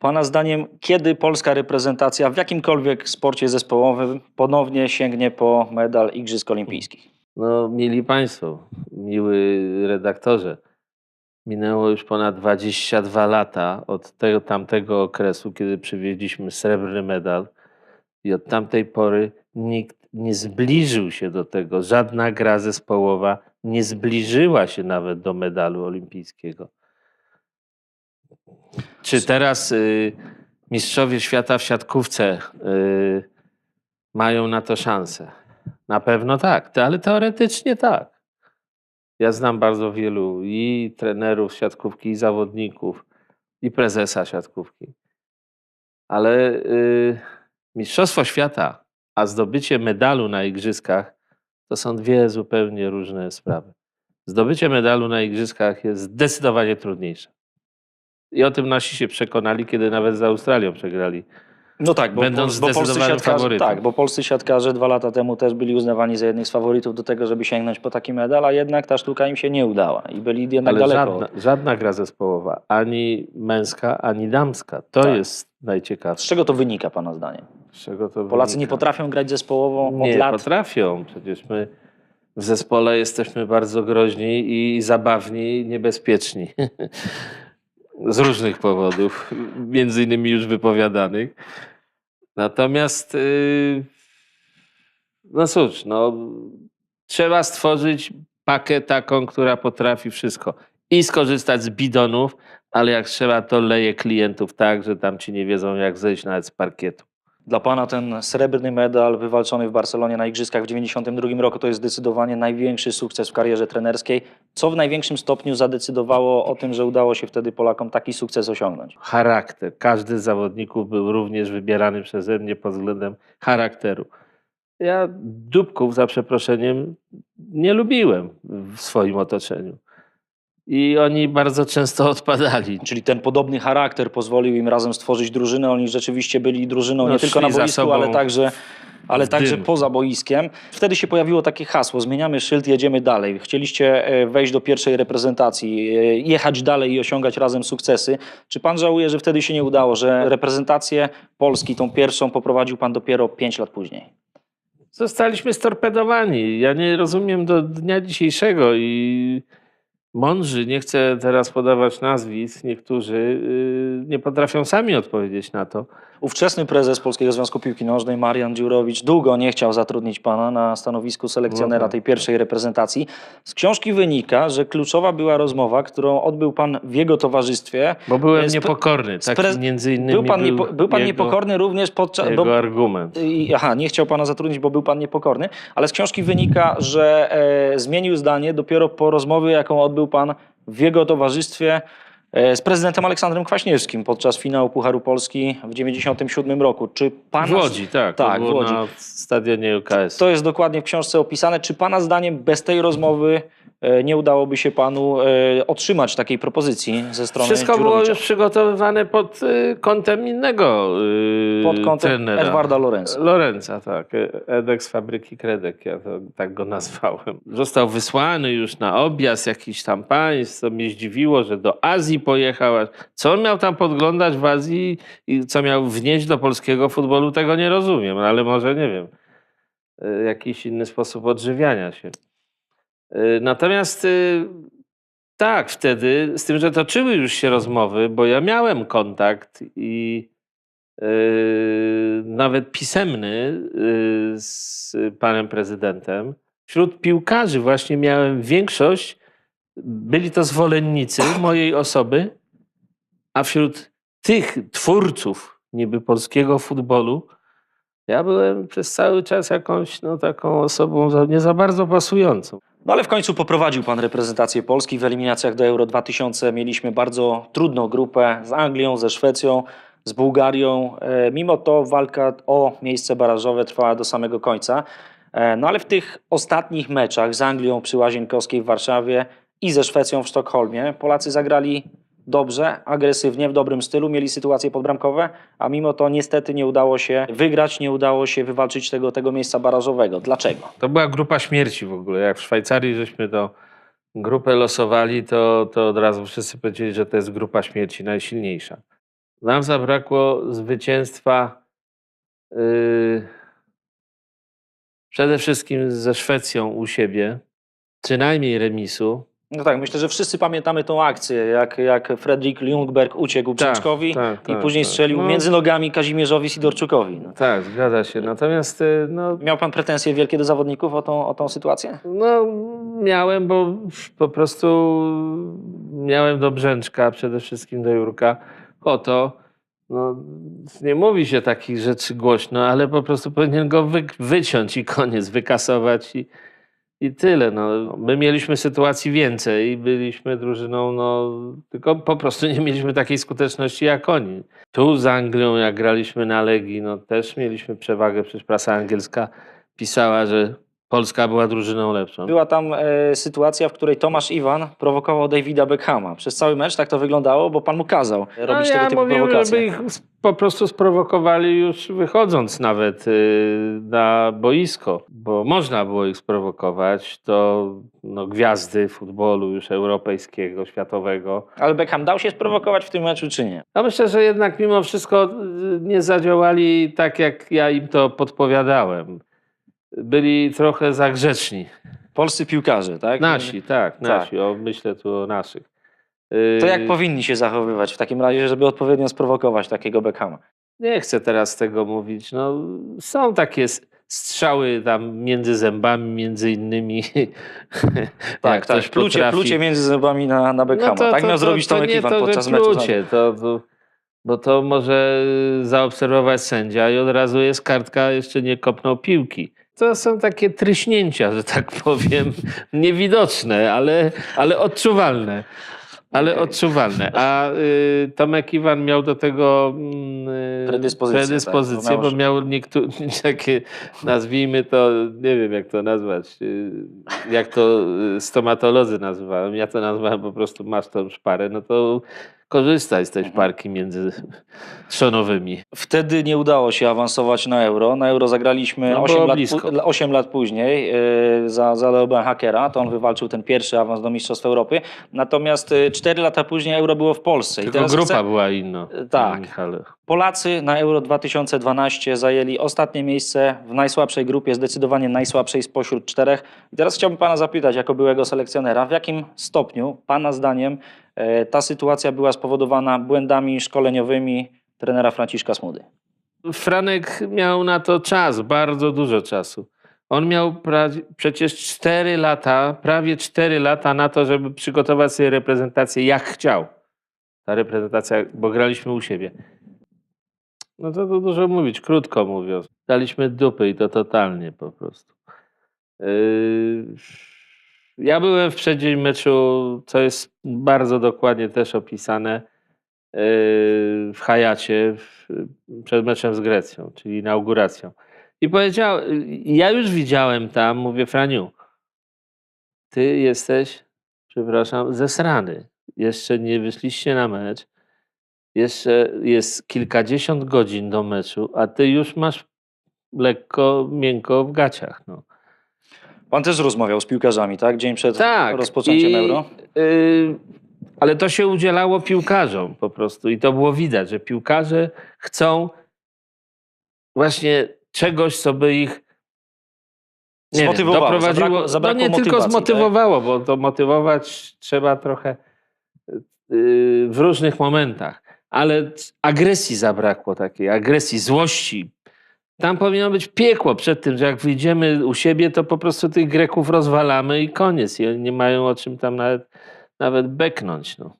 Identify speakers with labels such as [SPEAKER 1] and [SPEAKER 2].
[SPEAKER 1] Pana zdaniem, kiedy polska reprezentacja w jakimkolwiek sporcie zespołowym ponownie sięgnie po medal Igrzysk Olimpijskich?
[SPEAKER 2] No, mili Państwo, miły redaktorze, minęło już ponad 22 lata od tego, tamtego okresu, kiedy przywieźliśmy srebrny medal i od tamtej pory nikt nie zbliżył się do tego, żadna gra zespołowa nie zbliżyła się nawet do medalu olimpijskiego. Czy teraz y, mistrzowie świata w siatkówce y, mają na to szansę? Na pewno tak, ale teoretycznie tak. Ja znam bardzo wielu i trenerów siatkówki, i zawodników, i prezesa siatkówki. Ale y, Mistrzostwo Świata, a zdobycie medalu na Igrzyskach to są dwie zupełnie różne sprawy. Zdobycie medalu na Igrzyskach jest zdecydowanie trudniejsze. I o tym nasi się przekonali, kiedy nawet z Australią przegrali.
[SPEAKER 1] No tak, bo,
[SPEAKER 2] Będąc
[SPEAKER 1] bo, polscy
[SPEAKER 2] zdecydowanym
[SPEAKER 1] siatkarze,
[SPEAKER 2] faworytem.
[SPEAKER 1] tak, bo polscy siatkarze dwa lata temu też byli uznawani za jednych z faworytów do tego, żeby sięgnąć po taki medal, a jednak ta sztuka im się nie udała i byli jednak
[SPEAKER 2] Ale
[SPEAKER 1] daleko.
[SPEAKER 2] żadna, żadna gra zespołowa, ani męska, ani damska. To
[SPEAKER 1] Tak.
[SPEAKER 2] jest
[SPEAKER 1] Z
[SPEAKER 2] najciekawsze.
[SPEAKER 1] czego to wynika Pana zdaniem?
[SPEAKER 2] Z czego to
[SPEAKER 1] Polacy nie
[SPEAKER 2] wynika?
[SPEAKER 1] potrafią grać zespołowo od
[SPEAKER 2] Nie
[SPEAKER 1] lat.
[SPEAKER 2] potrafią. Przecież my w zespole jesteśmy bardzo groźni i zabawni i niebezpieczni. Z różnych powodów, między innymi już wypowiadanych. Natomiast, yy, no cóż, no, trzeba stworzyć pakę taką, która potrafi wszystko. I skorzystać z bidonów, ale jak trzeba, to leje klientów tak, że tam ci nie wiedzą, jak zejść nawet z parkietu.
[SPEAKER 1] Dla Pana ten srebrny medal wywalczony w Barcelonie na Igrzyskach w 1992 roku to jest zdecydowanie największy sukces w karierze trenerskiej. Co w największym stopniu zadecydowało o tym, że udało się wtedy Polakom taki sukces osiągnąć?
[SPEAKER 2] charakter. Każdy z zawodników był również wybierany przeze mnie pod względem charakteru. Ja dupków, za przeproszeniem, nie lubiłem w swoim otoczeniu. I oni bardzo często odpadali.
[SPEAKER 1] Czyli ten podobny charakter pozwolił im razem stworzyć drużynę. Oni rzeczywiście byli drużyną
[SPEAKER 2] No,
[SPEAKER 1] nie tylko na boisku, ale także, ale także
[SPEAKER 2] dym.
[SPEAKER 1] poza boiskiem. Wtedy się pojawiło takie hasło: zmieniamy szyld, jedziemy dalej. Chcieliście e, wejść do pierwszej reprezentacji, e, jechać dalej i osiągać razem sukcesy. Czy pan żałuje, że wtedy się nie udało, że reprezentację Polski, tą pierwszą, poprowadził pan dopiero 5 lat później?
[SPEAKER 2] Zostaliśmy storpedowani. Ja nie rozumiem do dnia dzisiejszego i mądrzy, nie chcę teraz podawać nazwisk, niektórzy yy, nie potrafią sami odpowiedzieć na to.
[SPEAKER 1] Ówczesny prezes Polskiego Związku Piłki Nożnej, Marian Dziurowicz, długo nie chciał zatrudnić pana na stanowisku selekcjonera
[SPEAKER 2] No tak.
[SPEAKER 1] tej pierwszej reprezentacji. Z książki wynika, że kluczowa była rozmowa, którą odbył pan w jego towarzystwie.
[SPEAKER 2] Bo byłem
[SPEAKER 1] Z
[SPEAKER 2] niepokorny. Tak
[SPEAKER 1] pre-
[SPEAKER 2] między innymi
[SPEAKER 1] Był pan, niepo, był pan
[SPEAKER 2] jego,
[SPEAKER 1] niepokorny również podczas.
[SPEAKER 2] Jego
[SPEAKER 1] Bo,
[SPEAKER 2] argument.
[SPEAKER 1] aha, nie chciał pana zatrudnić, bo był pan niepokorny, ale z książki wynika, że e, zmienił zdanie dopiero po rozmowie, jaką odbył pan w jego towarzystwie e, z prezydentem Aleksandrem Kwaśniewskim podczas finału Pucharu Polski w 1997 roku. Czy pana
[SPEAKER 2] W Łodzi, tak.
[SPEAKER 1] Tak, w Łodzi.
[SPEAKER 2] na stadionie UKS.
[SPEAKER 1] To jest dokładnie w książce opisane. Czy Pana zdaniem bez tej rozmowy nie udałoby się Panu e, otrzymać takiej propozycji ze strony
[SPEAKER 2] Wszystko było
[SPEAKER 1] Dziurowicza?
[SPEAKER 2] już przygotowywane pod y, kątem innego
[SPEAKER 1] pod kątem
[SPEAKER 2] trenera.
[SPEAKER 1] Edwarda Lorenza.
[SPEAKER 2] Lorenza, tak. E- Edek z fabryki Kredek, ja to, tak go nazwałem. Został wysłany już na objazd jakiś tam państw, co mnie zdziwiło, że do Azji pojechał. Co on miał tam podglądać w Azji i co miał wnieść do polskiego futbolu, tego nie rozumiem, ale może, nie wiem, e, jakiś inny sposób odżywiania się. E, Natomiast y, tak, wtedy, z tym, że toczyły już się rozmowy, bo ja miałem kontakt i yy, nawet pisemny yy, z panem prezydentem. Wśród piłkarzy właśnie miałem większość, byli to zwolennicy mojej osoby, a wśród tych twórców niby polskiego futbolu, ja byłem przez cały czas jakąś no, taką osobą nie za bardzo pasującą.
[SPEAKER 1] No ale w końcu poprowadził Pan reprezentację Polski w eliminacjach do Euro 2000. Mieliśmy bardzo trudną grupę z Anglią, ze Szwecją, z Bułgarią. E, Mimo to walka o miejsce barażowe trwała do samego końca. E, No ale w tych ostatnich meczach z Anglią przy Łazienkowskiej w Warszawie i ze Szwecją w Sztokholmie Polacy zagrali dobrze, agresywnie, w dobrym stylu, mieli sytuacje podbramkowe, a mimo to niestety nie udało się wygrać, nie udało się wywalczyć tego, tego miejsca barażowego. Dlaczego?
[SPEAKER 2] To była grupa śmierci w ogóle. Jak w Szwajcarii żeśmy to grupę losowali, to, to od razu wszyscy powiedzieli, że to jest grupa śmierci najsilniejsza. Nam zabrakło zwycięstwa yy, przede wszystkim ze Szwecją u siebie, przynajmniej remisu.
[SPEAKER 1] No tak, myślę, że wszyscy pamiętamy tą akcję, jak, jak Fredrik Ljungberg uciekł Brzęczkowi
[SPEAKER 2] tak,
[SPEAKER 1] i
[SPEAKER 2] tak,
[SPEAKER 1] później
[SPEAKER 2] tak.
[SPEAKER 1] strzelił
[SPEAKER 2] No.
[SPEAKER 1] między nogami Kazimierzowi Sidorczukowi. No.
[SPEAKER 2] Tak, zgadza się. Natomiast y, no,
[SPEAKER 1] Miał pan pretensje wielkie do zawodników o tą, o tą sytuację?
[SPEAKER 2] no, miałem, bo po prostu miałem do Brzęczka, przede wszystkim do Jurka, o to, no, nie mówi się takich rzeczy głośno, ale po prostu powinien go wy, wyciąć i koniec, wykasować i, i tyle. No. My mieliśmy sytuacji więcej i byliśmy drużyną, no, tylko po prostu nie mieliśmy takiej skuteczności jak oni. Tu z Anglią, jak graliśmy na Legii, no też mieliśmy przewagę, przecież prasa angielska pisała, że Polska była drużyną lepszą.
[SPEAKER 1] Była tam e, sytuacja, w której Tomasz Iwan prowokował Davida Beckhama. Przez cały mecz tak to wyglądało, bo pan mu kazał robić
[SPEAKER 2] no,
[SPEAKER 1] tego
[SPEAKER 2] ja
[SPEAKER 1] typu
[SPEAKER 2] mówiłem,
[SPEAKER 1] prowokacje.
[SPEAKER 2] żeby ich po prostu sprowokowali już wychodząc nawet y, na boisko, bo można było ich sprowokować. To no, gwiazdy futbolu już europejskiego, światowego.
[SPEAKER 1] Ale Beckham dał się sprowokować w tym meczu, czy nie?
[SPEAKER 2] Ja myślę, że jednak mimo wszystko y, nie zadziałali tak, jak ja im to podpowiadałem. Byli trochę za grzeczni.
[SPEAKER 1] Polscy piłkarze, tak?
[SPEAKER 2] Nasi, tak, nasi. O, myślę tu o naszych. Y,
[SPEAKER 1] To jak powinni się zachowywać w takim razie, żeby odpowiednio sprowokować takiego Beckhama?
[SPEAKER 2] Nie chcę teraz tego mówić. No, są takie strzały tam między zębami, między innymi.
[SPEAKER 1] Tak, tak. Plucie,
[SPEAKER 2] potrafi-
[SPEAKER 1] plucie między zębami na, na Beckhama.
[SPEAKER 2] No to-
[SPEAKER 1] tak
[SPEAKER 2] to-
[SPEAKER 1] miał
[SPEAKER 2] to-
[SPEAKER 1] zrobić
[SPEAKER 2] to
[SPEAKER 1] Tomek Iwan
[SPEAKER 2] to,
[SPEAKER 1] podczas meczu.
[SPEAKER 2] plucie, to, to, bo to może zaobserwować sędzia i od razu jest kartka, jeszcze nie kopnął piłki. To są takie tryśnięcia, że tak powiem, niewidoczne, ale, ale odczuwalne. Ale
[SPEAKER 1] Okej.
[SPEAKER 2] odczuwalne. A y, Tomek Iwan miał do tego mm, y,
[SPEAKER 1] Predyspozycję,
[SPEAKER 2] predyspozycję
[SPEAKER 1] tak, bo miał-
[SPEAKER 2] niektóre takie, nazwijmy to, nie wiem jak to nazwać, y, jak to y, stomatolodzy nazywałem. Ja to nazywałem po prostu masz tą szparę, no to korzystaj z tej
[SPEAKER 1] Mhm.
[SPEAKER 2] szparki między trzonowymi.
[SPEAKER 1] Wtedy nie udało się awansować na euro. Na euro zagraliśmy
[SPEAKER 2] No,
[SPEAKER 1] 8,
[SPEAKER 2] było
[SPEAKER 1] lat,
[SPEAKER 2] blisko.
[SPEAKER 1] pu- 8 lat później yy, za, za Leoben Hakera. To on wywalczył ten pierwszy awans do Mistrzostw Europy. Natomiast 4 lata później euro było w Polsce. I
[SPEAKER 2] Tylko
[SPEAKER 1] teraz
[SPEAKER 2] grupa
[SPEAKER 1] chcę-
[SPEAKER 2] była inna.
[SPEAKER 1] tak.
[SPEAKER 2] Michale.
[SPEAKER 1] Polacy na Euro 2012 zajęli ostatnie miejsce w najsłabszej grupie, zdecydowanie najsłabszej spośród czterech. I teraz chciałbym pana zapytać, jako byłego selekcjonera, w jakim stopniu, pana zdaniem, ta sytuacja była spowodowana błędami szkoleniowymi trenera Franciszka Smudy?
[SPEAKER 2] Franek miał na to czas, bardzo dużo czasu. On miał pra- przecież 4 lata, prawie 4 lata na to, żeby przygotować sobie reprezentację jak chciał. Ta reprezentacja, bo graliśmy u siebie. No to, to dużo mówić, krótko mówiąc. Daliśmy dupy i to totalnie po prostu. Yy, Ja byłem w przeddzień meczu, co jest bardzo dokładnie też opisane yy, w Hayacie przed meczem z Grecją, czyli inauguracją. I powiedział, ja już widziałem tam, mówię Franiu, ty jesteś, przepraszam, zesrany. Jeszcze nie wyszliście na mecz. Jeszcze jest kilkadziesiąt godzin do meczu, a ty już masz lekko, miękko w gaciach. No.
[SPEAKER 1] Pan też rozmawiał z piłkarzami, tak? Dzień przed
[SPEAKER 2] Tak.
[SPEAKER 1] rozpoczęciem
[SPEAKER 2] i,
[SPEAKER 1] Euro.
[SPEAKER 2] y, ale to się udzielało piłkarzom po prostu i to było widać, że piłkarze chcą właśnie czegoś, co by ich nie wiem,
[SPEAKER 1] Zmotywowało,
[SPEAKER 2] doprowadziło.
[SPEAKER 1] zabrakło- zabrakło
[SPEAKER 2] no nie tylko
[SPEAKER 1] tak?
[SPEAKER 2] zmotywowało, bo to motywować trzeba trochę y, w różnych momentach, ale agresji zabrakło takiej, agresji, złości. Tam powinno być piekło przed tym, że jak wyjdziemy u siebie, to po prostu tych Greków rozwalamy i koniec. I oni nie mają o czym tam nawet, nawet beknąć. No.